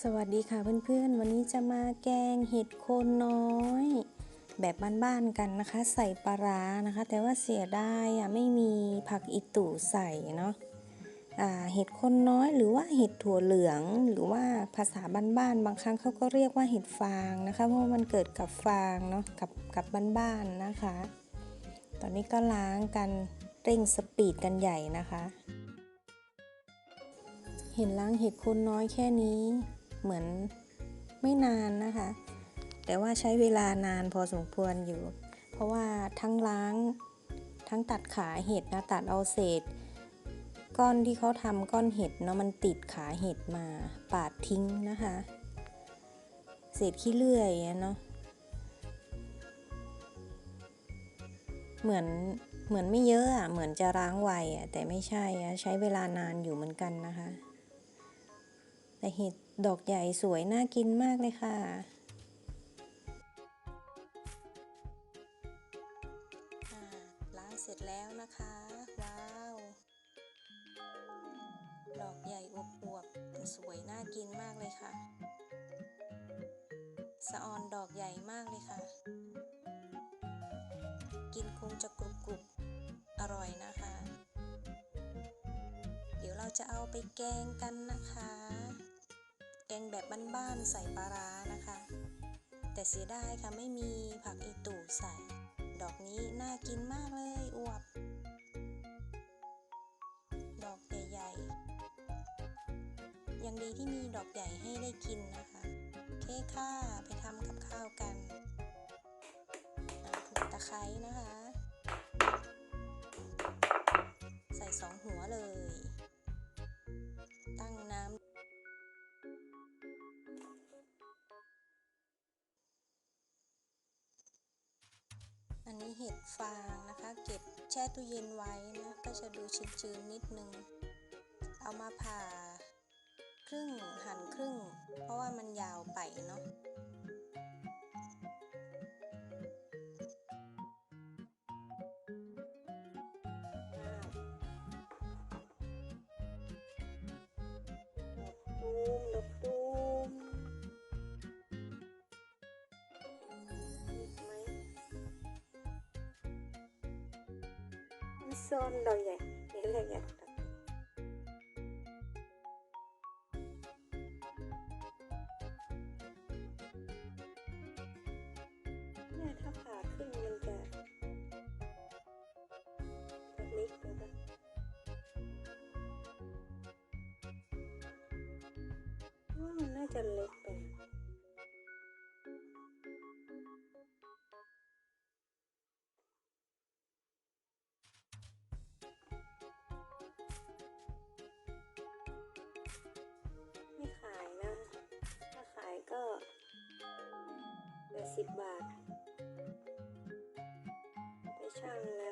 สวัสดีค่ะเพื่อนๆ วันนี้จะมาแกงเห็ดโคนน้อย แบบบ้านๆกันนะคะ ใส่ปลาร้านะคะ แต่ว่าเสียดายอะไม่มีผักอีตู่ใส่เนาะเห็ดโคนน้อยหรือว่าเห็ดถั่วเหลือง หรือว่าภาษาบ้านๆบางครั้งเขาก็เรียกว่าเห็ดฟางนะคะเพราะว่ามันเกิดกับฟางเนาะกับกับบ้านๆนะคะ ตอนนี้ก็ล้างกันเร่งสปีดกันใหญ่นะคะเห็นล้างเห็ดโคนน้อยแค่นี้ เหมือนไม่นานนะคะ แต่ว่าใช้เวลานานพอสมควรอยู่ เพราะว่าทั้งล้างทั้งตัดขาเห็ดนะตัดเอาเศษ ก้อนที่เขาทำก้อนเห็ดเนาะมันติดขาเห็ดมาปาดทิ้งนะคะ เศษขี้เลื่อยเนาะเหมือนเหมือนไม่เยอะอะ เหมือนจะล้างไวอะ แต่ไม่ใช่อะ ใช้เวลานานอยู่เหมือนกันนะคะ แต่เห็ดดอกใหญ่สวยน่ากินมากเลยค่ะ ล้างเสร็จแล้วนะคะ ว้าว ดอกใหญ่อวบๆแต่สวยน่ากินมากเลยค่ะ สะออนดอกใหญ่มากเลยค่ะ กินคงจะกรุบๆอร่อยนะคะ เดี๋ยวเราจะเอาไปแกงกันนะคะ แกงแบบบ้านๆใส่ปลาร้านะคะ แต่เสียดายค่ะไม่มีผักอีตู่ใส่ ดอกนี้น่ากินมากเลยอวบ ดอกใหญ่ๆยังดีที่มีดอกใหญ่ให้ได้กินนะคะโอเคค่ะไปทำกับข้าวกันผูกตะไคร้นะคะ อันนี้เห็ดฟางนะคะ เก็บแช่ตู้เย็นไว้นะ ก็จะดูชื้นๆนิดนึง เอามาผ่า ครึ่งหั่นครึ่ง เพราะว่ามันยาวไปเนาะตูดอก มันซ่อนดอกใหญ่เนเลยเนี่ยถ้าผ่าขึ้นมันจะจะเล็กไปปะว่ามันน่าจะเล็ก 20 บาท ไปช่างแล้ว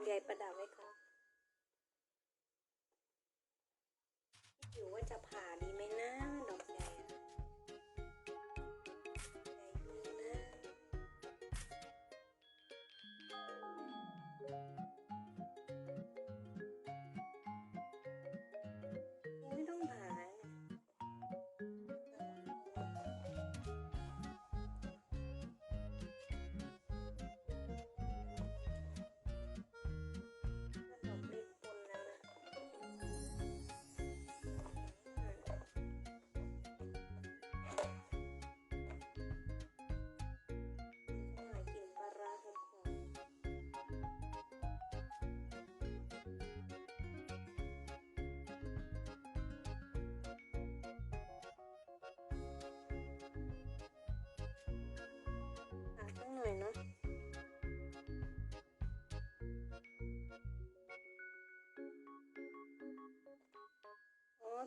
ดอกใยประดับไว้ครั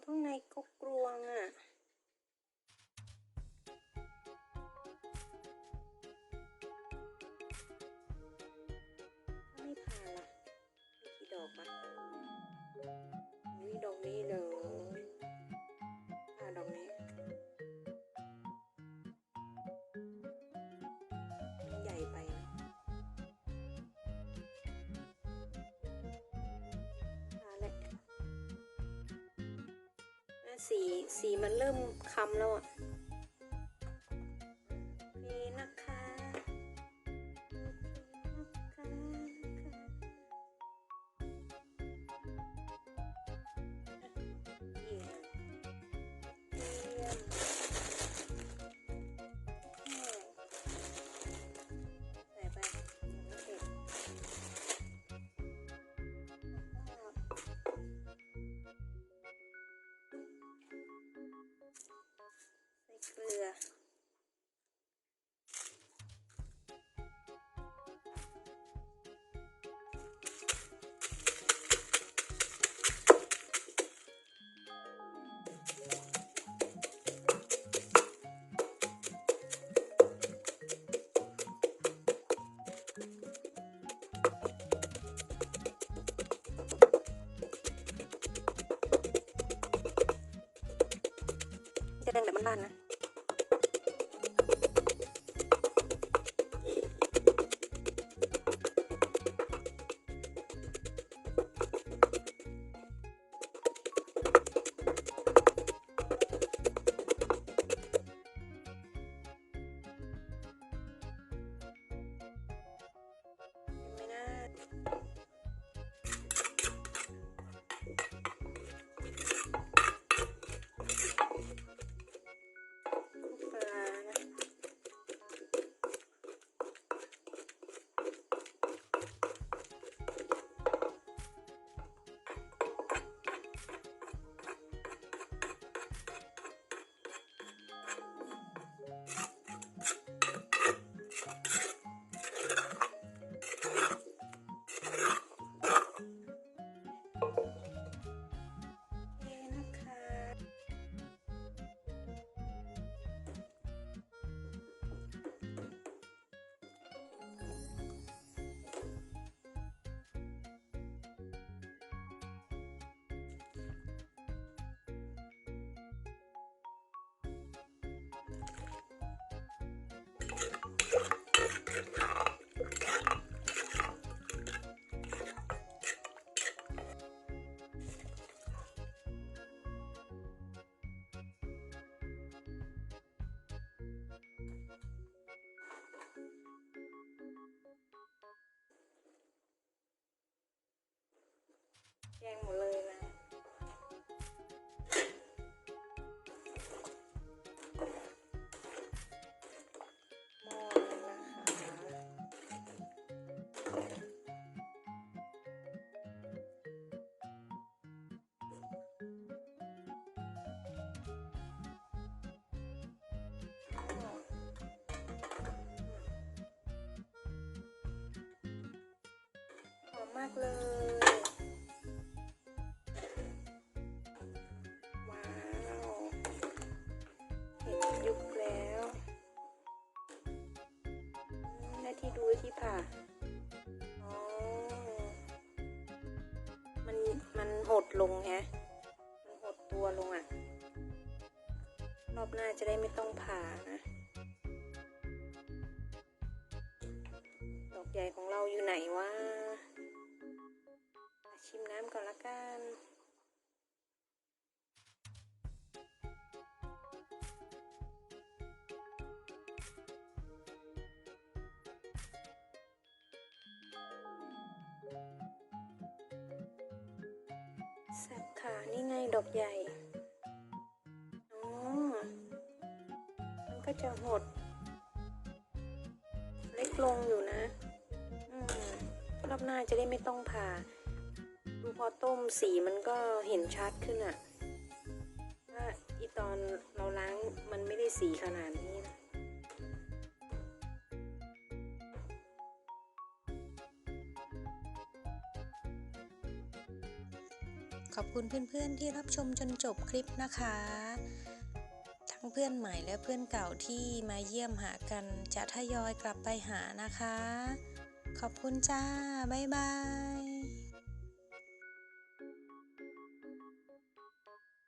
ข้างในก็กลวง สีสีมันเริ่มคำแล้วอะ ใส่ แกงหมดเลยนะมอเลยนะคะหอมมากเลย มันมันหดลงแฮะ มันหดตัวลงอะ่ะ รอบหน้าจะได้ไม่ต้องผ่านะ ดอกใหญ่ของเราอยู่ไหนวะชิมน้ำก่อนละกัน ค่ะ นี่ไงดอกใหญ่ อ๋อ มันก็จะหด เล็กลงอยู่นะ อืมรอบหน้าจะได้ไม่ต้องผ่า ดูพอต้มสีมันก็เห็นชัดขึ้นอะว่าอีตอนเราล้างมันไม่ได้สีขนาดนี้ ขอบคุณเพื่อนๆที่รับชมจนจบคลิปนะคะ ทั้งเพื่อนใหม่และเพื่อนเก่าที่มาเยี่ยมหากันจะทยอยกลับไปหานะคะ ขอบคุณจ้า บ๊ายบาย